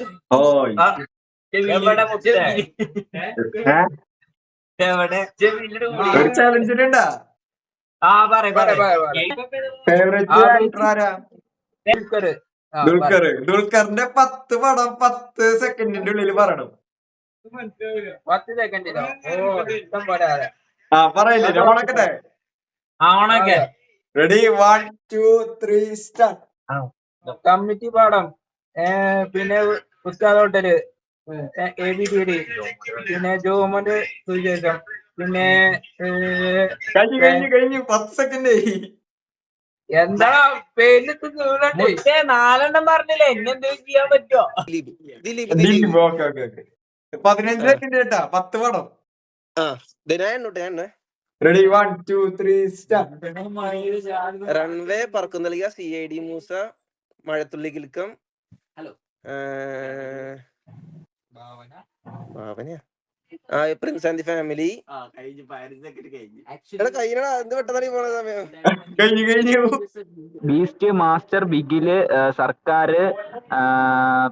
ഒരു favourite actor ആരാ? ദുൽഖർ ദുൽഖറിന്റെ പത്ത് പടം പത്ത് സെക്കൻഡിന്റെ ഉള്ളിൽ പറയണം. പത്ത് സെക്കൻഡിലോ ഓ ഇഷ്ടം പോലെ ആ പറയില്ലേ ഞാൻ ഉണക്കട്ടെ? Ready one two three start Kammattipaadam. പിന്നെ Ustad Hotel A B T D പിന്നെ ജോമന്റെ സുവിശേഷം പിന്നെ എന്താ പേരിട്ട് നാലെണ്ണം പറഞ്ഞില്ലേ എന്നെ എന്തെങ്കിലും ചെയ്യാൻ പറ്റുമോ Dileep Dileep Dileep okay okay okay. പതിനഞ്ച് സെക്കൻഡ് കേട്ടാ പത്ത് പടം. Ready one two three start runway പറക്കുന്നലിക C I D Moosa Mazhathulli കിൽക്കം. Hello. ഭാവനയാ? ആ പ്രിൻസ് ആൻഡ് ദി ഫാമിലി കഴിഞ്ഞടാ എന്ത് പെട്ടെന്നാണ് പോണ സമയം കഴിഞ്ഞു കഴിഞ്ഞു. ബീസ്റ്റ് മാസ്റ്റർ ബിഗിൽ സർക്കാർ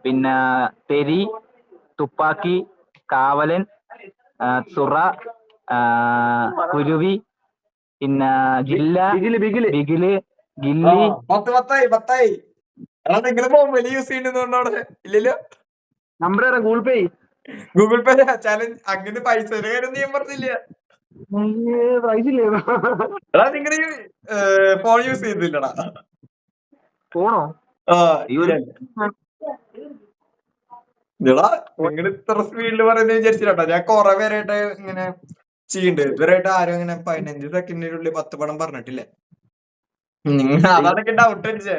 പിന്നെ തെരി തുപ്പാക്കി കാവലൻ സുറ കുരുവി പിന്നെ ജില്ല ബിഗിൽ ബിഗിൽ ഗില്ലി പത്ത് പത്തായി പത്തായി. എടാ യൂസ് ഇല്ലല്ലോ? Number Google Pay Google Pay challenge അങ്ങനെ പൈസ കാര്യം ഞാൻ പറഞ്ഞില്ല. പൈസ ഇല്ലേ? എടാ നിങ്ങൾ ഫോൺ യൂസ് ചെയ്തില്ലടാ ഫോണോ എടാ നിങ്ങൾ ഇത്ര സ്പീഡിൽ പറയുന്നത് വിചാരിച്ചില്ലാട്ടോ. ഞാൻ കൊറേ പേരായിട്ട് ഇങ്ങനെ ചെയ്യണ്ട്. ഇതുവരെയായിട്ട് ആരും ഇങ്ങനെ പതിനഞ്ച് സെക്കൻഡിനുള്ളിൽ പത്ത് പണം പറഞ്ഞിട്ടില്ല. നിങ്ങൾ അതൊക്കെ ഡൗട്ട് അടിച്ചേ.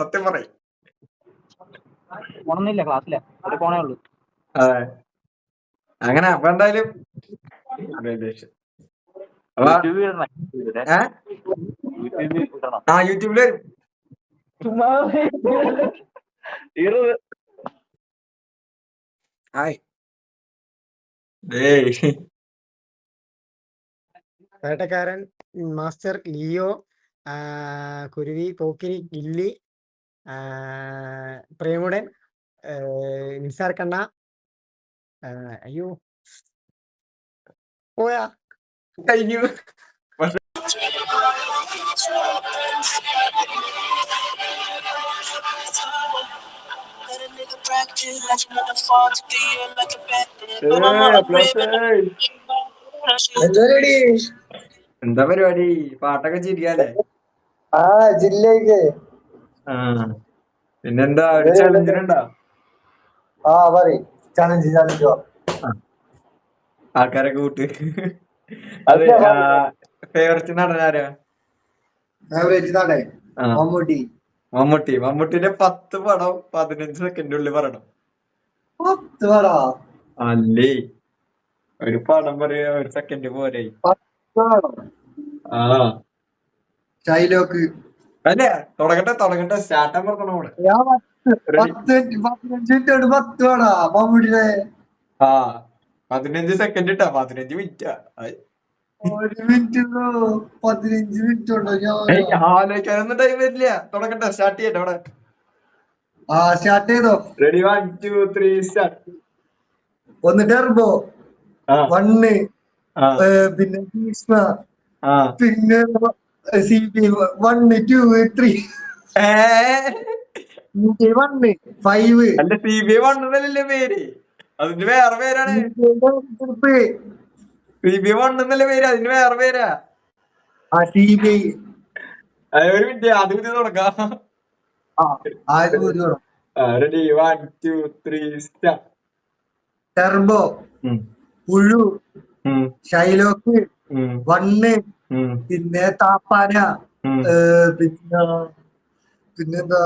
സത്യം പറയും. പോണൊന്നുമില്ല ക്ലാസ്സില്ല ഒരു പോണേ ഉള്ളൂ. അതെ. അങ്ങനെ അപ്പൊ എന്തായാലും. ആ യൂട്യൂബിൽ ഹായ്. വേട്ടക്കാരൻ മാസ്റ്റർ ലിയോ കുരുവി പോക്കിരി ഗില്ലി പ്രേമുടൻ നിസാർ കണ്ണ അയ്യോ. പോയാ. കഴിഞ്ഞു. എന്താ പരിപാടി? പാട്ടൊക്കെ ചിരിക്കാല്ലേ? ആ ജില്ലയ്ക്ക് ആ പിന്നെന്താ ഒരു ചലഞ്ചിനുണ്ടോ? ആ പറയും. ചലഞ്ച് ചലഞ്ച് ആൾക്കാരൊക്കെ കൂട്ട്. അതെ ഫേവററ്റ് ആരാ? ഫേവറേറ്റ് ആ. മമ്മൂട്ടി. മമ്മൂട്ടി. മമ്മൂട്ടിന്റെ പത്ത് പടം പതിനഞ്ച് ഉള്ളിൽ പറയണം. പത്ത് പടം? അല്ലേ? ഒരു പടം പറയാ ഒരു സെക്കൻഡ് പോരെ. ആ. ഷൈലോക്ക് അല്ലേ? തുടങ്ങട്ടെ തുടങ്ങട്ടെ. സ്റ്റാർട്ട് പറഞ്ഞോ അവിടെ? പത്ത്. പതിനഞ്ച് മിനിറ്റ് പത്ത് ആ പതിനഞ്ച് സെക്കൻഡ് ഇട്ടാ പതിനഞ്ച് മിനിറ്റാ ഒരു മിനിറ്റ് പതിനഞ്ച് മിനിറ്റ് ഉണ്ടോ ഞാൻ ആലോചിക്കാനൊന്നും ടൈം വരില്ല. തുടങ്ങട്ടെ സ്റ്റാർട്ട് ചെയ്യട്ടെ അവിടെ. ആ സ്റ്റാർട്ട് ചെയ്തോ? Ready one two three start ഒന്ന് ടെർബോ ആ. വണ്ണ് പിന്നെ ഭീഷ്മ പിന്നെ C P one two three one five അല്ല സി ബി വണ്ണെന്നല്ലേ പേര്? അതിന്റെ വേറെ പേരാണ്. സി ബി വണ്ണെന്നല്ലേ പേര്? അതിന്റെ വേറെ പേരാ. ആ സി ബി ഐ ഒരു മിനിറ്റ് അത് പുതിയ തുടക്കാം. Ready one two three start Turbo Puzhu. Shylock one പിന്നെ താപ്പാന പിന്നെ പിന്നെന്താ?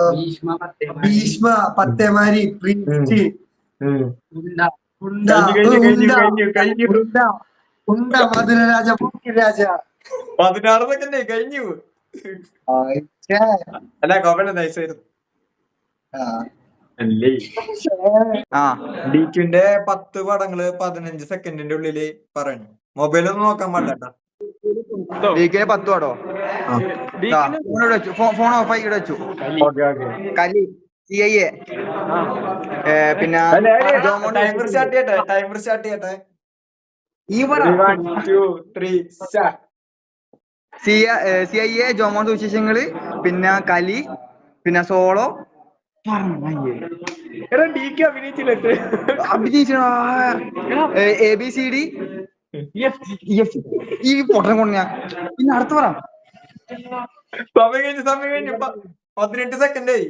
ഭീഷ്മ പത്തേമാരി. പ്രിൻസ് ഉണ്ട ഉണ്ട കഴിഞ്ഞു, കഴിഞ്ഞു, കഴിഞ്ഞു, കഴിഞ്ഞു. ഉണ്ട ഉണ്ട മധുരരാജ രാജ പതിനാറ് സെക്കൻഡ് കഴിഞ്ഞു അല്ല കോമന്റ് നൈസായിരുന്നു. അല്ലേ? ആ പത്ത് പടങ്ങൾ പതിനഞ്ച് സെക്കൻഡിന്റെ ഉള്ളിൽ പറഞ്ഞു മൊബൈലൊന്നും നോക്കാൻ പാടില്ല പത്ത് പാടോ ഫോൺ ഇവിടെ വെച്ചു. ഫോൺ ഓഫ് ആയി ഇവിടെ വെച്ചു. കലി. C I A. പിന്നെ സി ഐ എ ജോമോൻ സുവിശേഷങ്ങൾ പിന്നെ കലി പിന്നെ സോളോ. എടാ ഡി കെ അഭിനയിച്ചില്ലേ അഭിനയിച്ച എ ബി സി ഡി. ഈ പൊട്ടൻ കൊണ്ട് ഞാൻ. പിന്നെ അടുത്ത പറ. സമയം കഴിഞ്ഞു സമയം കഴിഞ്ഞു. പതിനെട്ട് സെക്കൻഡ് ആയി.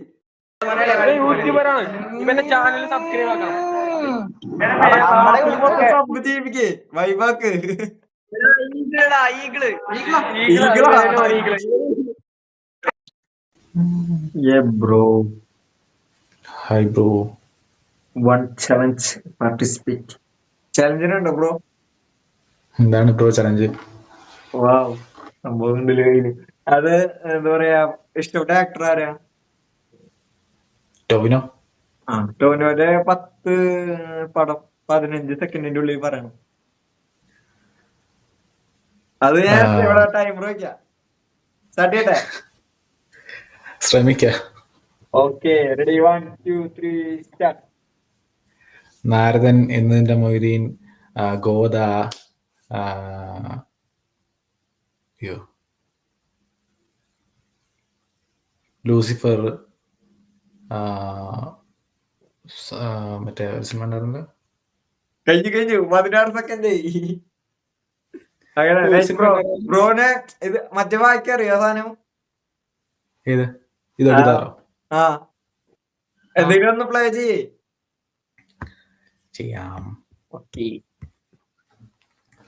യൂട്യൂബറാണ് ഇവന്റെ ചാനൽ സബ്സ്ക്രൈബ് ആക്കണം. ജീവിക്കേ? Bro hi bro one challenge participate ചലഞ്ചിനുണ്ടോ bro എന്താണ് ബ്രോ ചലഞ്ച് വാവ് സംഭവം അത് എന്താ പറയാ ഇഷ്ടപ്പെട്ട ആക്ടർ ആരാ? ടോവിനോ? ആ ടോനോന്റെ പത്ത് പടം പതിനഞ്ച് സെക്കൻഡിന്റെ ഉള്ളിൽ പറയണം. അത് ഞാൻ. ഇവിടെ ടൈമർ വെക്കാം. സ്റ്റാർട്ട് ചെയ്യട്ടെ? ശ്രമിക്ക. Okay ready one two three start Naradan എന്നതിന്റെ മൊയ്തീൻ ഗോദ അയ്യോ ലൂസിഫർ മറ്റേ സിനിമ ഉണ്ടായിരുന്നല്ലോ? കഴിഞ്ഞു കഴിഞ്ഞു. പതിനാറ് സെക്കൻഡ് അങ്ങനെ. ബ്രോനെ ഇത് മറ്റേ വായിക്കറിയോ സാധനം? ഏത്? ഇത് ആ എന്തെങ്കിലും ഒന്ന് പ്ലേ ചെയ്യേ. ചെയ്യാം. ഓക്കെ.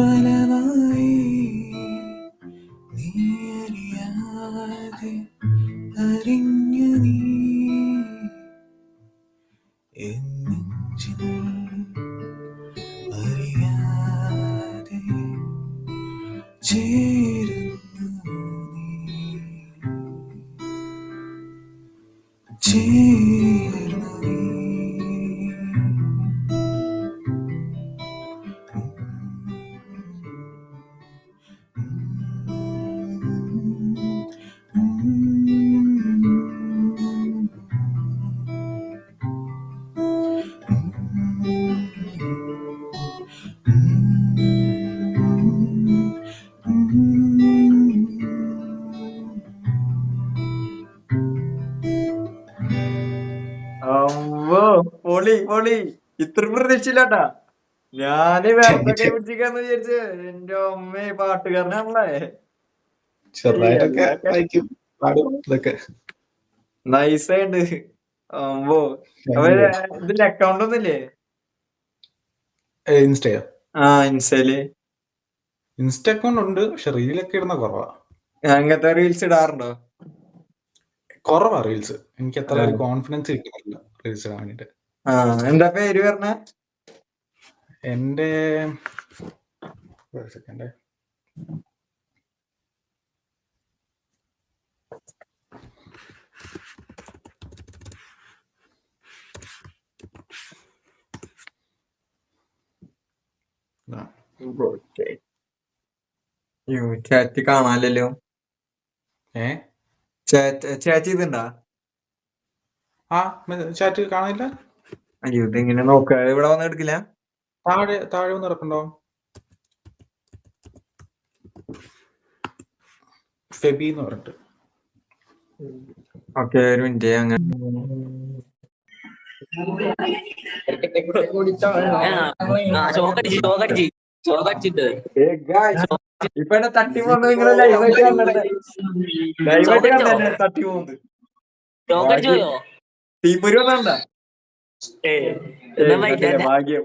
ബലമായി നീ അറിഞ്ഞു നീ. അറിയാതെ ചേരുന്നു ചേർന്നു പൊളി പൊളി. ഇത്ര പ്രതീക്ഷയില്ലാട്ടാ. ഞാൻ വേറെ പിടിച്ചിക്കാന്ന് വിചാരിച്ച് എന്റെ അമ്മേ പാട്ടുകാരനാണല്ലേ. ചെറുതായിട്ടൊക്കെ നൈസായിട്ട് അമ്മോ അപ്പൊ ഇതിന്റെ അക്കൗണ്ട് ഒന്നില്ലേ ഇൻസ്റ്റയോ? ആ ഇൻസ്റ്റയിൽ. ഇൻസ്റ്റ അക്കൗണ്ട് ഉണ്ട് പക്ഷെ റീലൊക്കെ ഇടുന്ന കുറവാ. അങ്ങനത്തെ റീൽസ് ഇടാറുണ്ടോ? കുറവാ റീൽസ് എനിക്ക് അത്ര ഒരു കോൺഫിഡൻസ് കിട്ടുന്നില്ല റീൽസ് ഇടാൻ വേണ്ടിട്ട്. എന്താ പേര് പറഞ്ഞ? എന്റെ സെക്കൻഡ് ചാറ്റ് കാണാനല്ലോ ഏ? ചാറ്റ് ചാറ്റ് ചെയ്തിണ്ടാ ആ ചാറ്റ് കാണില്ല അയ്യോ ഇതെങ്ങനെ നോക്ക? ഇവിടെ വന്ന് എടുക്കില്ല? താഴെ താഴെ ഒന്ന് ഇറക്കണ്ടോ ഫെബി എന്ന് പറഞ്ഞിട്ട്. ഓക്കെ ഒരു മിനിറ്റ് അങ്ങനെ ഇപ്പൊ എന്നെ തട്ടി പോകുന്നത് നിങ്ങൾ ലൈവായിട്ട് കണ്ടത് ലൈവായിട്ട് കണ്ടേ തട്ടി പോകുന്നത് ಏ ನಮ್ಮ ಭಾಗ್ಯ